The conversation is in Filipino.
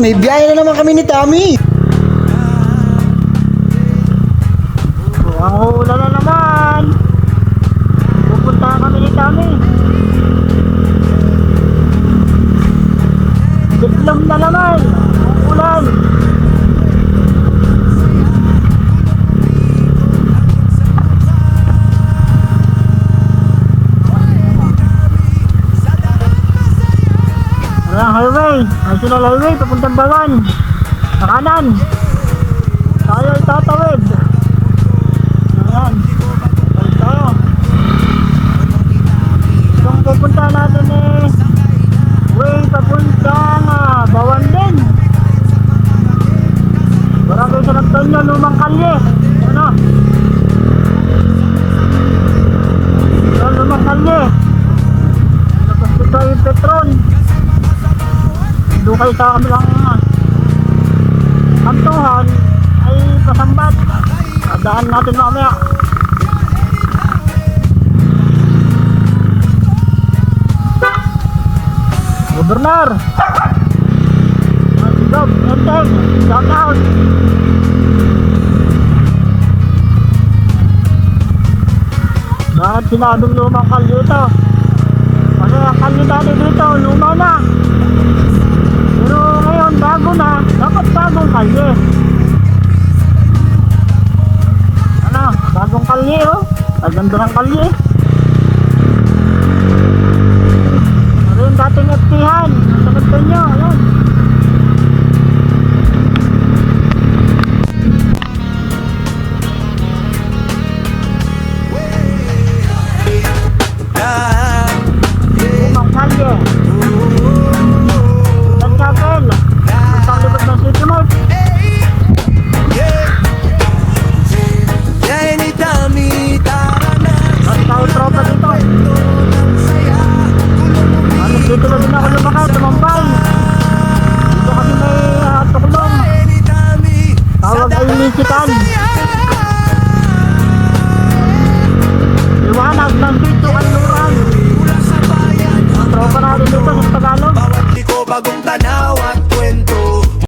may biyahe na naman kami ni Tami. Ayan, highway. National highway, papuntang Bagan. Sa kanan. Tayo itatawid. Ayan. Balik tayo. Itong pupunta natin eh, way papuntang ah, Bawan din. Barangay San Antonio, Lumang Kalye. Ano? Lumang Kalye. Tapos dito yung Petron. Doon kayo sa kamilang ah, kantuhan ay pasambat. Adaan natin mamaya. Gobernador. Gob, enteng, out. Bakit sinabing lumang kalye ito? Kasi ang kalye dati dito, luma na. Kalye. Ano, bagong kalye oh. Maganda ng kalye. Ano yung dating FT-han? Cái